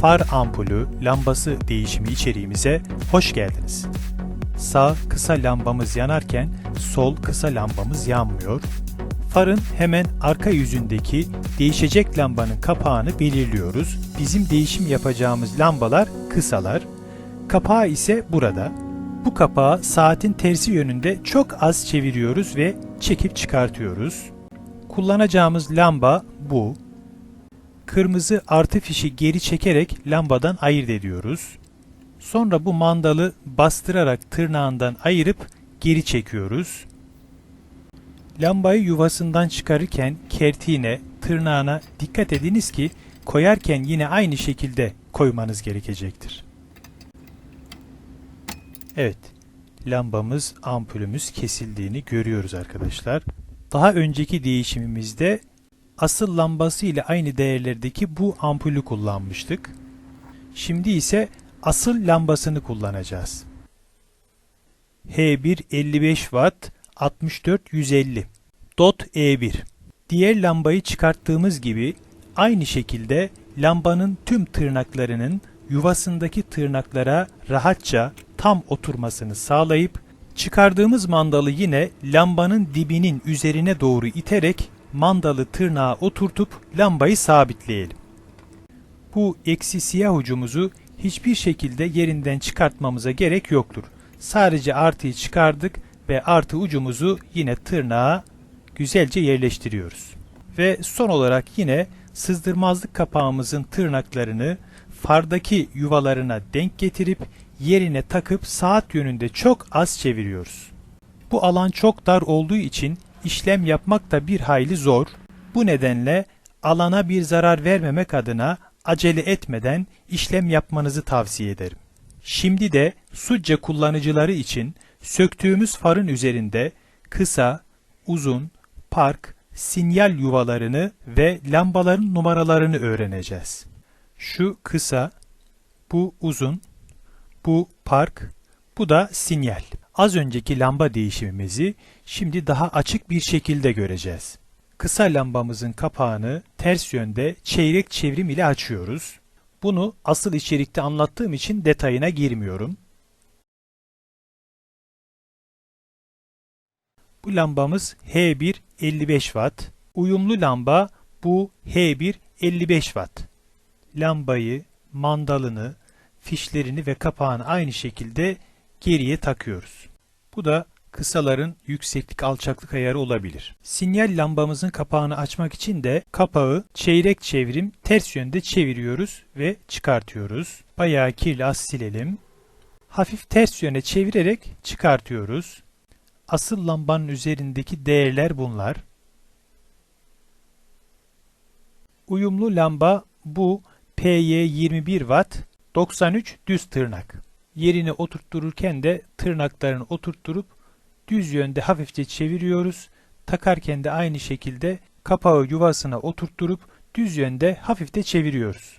far ampulü lambası değişimi içeriğimize hoş geldiniz. Sağ kısa lambamız yanarken sol kısa lambamız yanmıyor. Farın hemen arka yüzündeki değişecek lambanın kapağını belirliyoruz. Bizim değişim yapacağımız lambalar kısalar. Kapağı ise burada. Bu kapağı saatin tersi yönünde çok az çeviriyoruz ve çekip çıkartıyoruz. Kullanacağımız lamba bu. Kırmızı artı fişi geri çekerek lambadan ayırt ediyoruz. Sonra bu mandalı bastırarak tırnağından ayırıp geri çekiyoruz. Lambayı yuvasından çıkarırken kertiğine, tırnağına dikkat ediniz ki koyarken yine aynı şekilde koymanız gerekecektir. Evet, lambamız, ampulümüz kesildiğini görüyoruz arkadaşlar. Daha önceki değişimimizde asıl lambası ile aynı değerlerdeki bu ampulü kullanmıştık. Şimdi ise asıl lambasını kullanacağız. H1 55 Watt 64 150 Dot E1 Diğer lambayı çıkarttığımız gibi aynı şekilde lambanın tüm tırnaklarının yuvasındaki tırnaklara rahatça tam oturmasını sağlayıp çıkardığımız mandalı yine lambanın dibinin üzerine doğru iterek mandalı tırnağa oturtup lambayı sabitleyelim. Bu eksi siyah ucumuzu hiçbir şekilde yerinden çıkartmamıza gerek yoktur. Sadece artıyı çıkardık ve artı ucumuzu yine tırnağa güzelce yerleştiriyoruz. Ve son olarak yine sızdırmazlık kapağımızın tırnaklarını fardaki yuvalarına denk getirip yerine takıp saat yönünde çok az çeviriyoruz. Bu alan çok dar olduğu için işlem yapmak da bir hayli zor. Bu nedenle alana bir zarar vermemek adına acele etmeden işlem yapmanızı tavsiye ederim. Şimdi de Succa kullanıcıları için söktüğümüz farın üzerinde kısa, uzun, park, sinyal yuvalarını ve lambaların numaralarını öğreneceğiz. Şu kısa, bu uzun, bu park, bu da sinyal. Az önceki lamba değişimimizi şimdi daha açık bir şekilde göreceğiz. Kısa lambamızın kapağını ters yönde çeyrek çevrim ile açıyoruz. Bunu asıl içerikte anlattığım için detayına girmiyorum. Bu lambamız H1 55 Watt. Uyumlu lamba bu H1 55 Watt. Lambayı, mandalını, fişlerini ve kapağını aynı şekilde geriye takıyoruz. Bu da kısaların yükseklik alçaklık ayarı olabilir. Sinyal lambamızın kapağını açmak için de kapağı çeyrek çevrim ters yönde çeviriyoruz ve çıkartıyoruz. Bayağı kirli az silelim. Hafif ters yöne çevirerek çıkartıyoruz. Asıl lambanın üzerindeki değerler bunlar. Uyumlu lamba bu PY21 Watt 93 düz tırnak. Yerine oturttururken de tırnaklarını oturtturup düz yönde hafifçe çeviriyoruz. Takarken de aynı şekilde kapağı yuvasına oturtturup düz yönde hafifçe çeviriyoruz.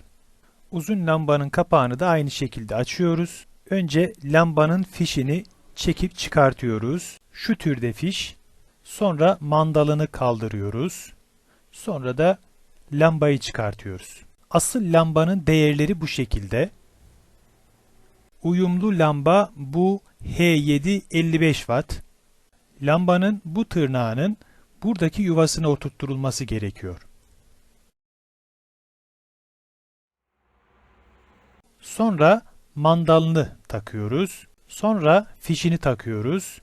Uzun lambanın kapağını da aynı şekilde açıyoruz. Önce lambanın fişini çekip çıkartıyoruz. Şu türde fiş. Sonra mandalını kaldırıyoruz. Sonra da lambayı çıkartıyoruz. Asıl lambanın değerleri bu şekilde. Uyumlu lamba bu H7 55 Watt. Lambanın bu tırnağının buradaki yuvasına oturtturulması gerekiyor. Sonra mandalını takıyoruz. Sonra fişini takıyoruz.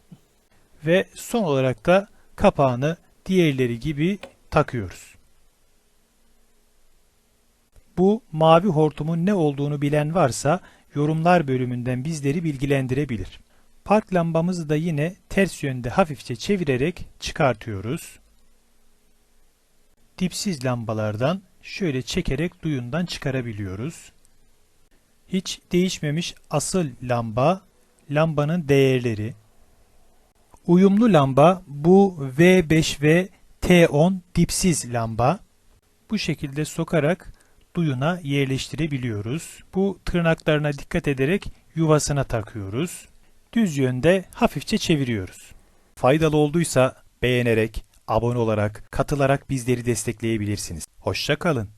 Ve son olarak da kapağını diğerleri gibi takıyoruz. Bu mavi hortumun ne olduğunu bilen varsa yorumlar bölümünden bizleri bilgilendirebilir. Park lambamızı da yine ters yönde hafifçe çevirerek çıkartıyoruz. Dipsiz lambalardan şöyle çekerek duyundan çıkarabiliyoruz. Hiç değişmemiş asıl lamba, lambanın değerleri. Uyumlu lamba bu V5 ve T10 dipsiz lamba. Bu şekilde sokarak duyuna yerleştirebiliyoruz. Bu tırnaklarına dikkat ederek yuvasına takıyoruz. Düz yönde hafifçe çeviriyoruz. Faydalı olduysa beğenerek, abone olarak, katılarak bizleri destekleyebilirsiniz. Hoşça kalın.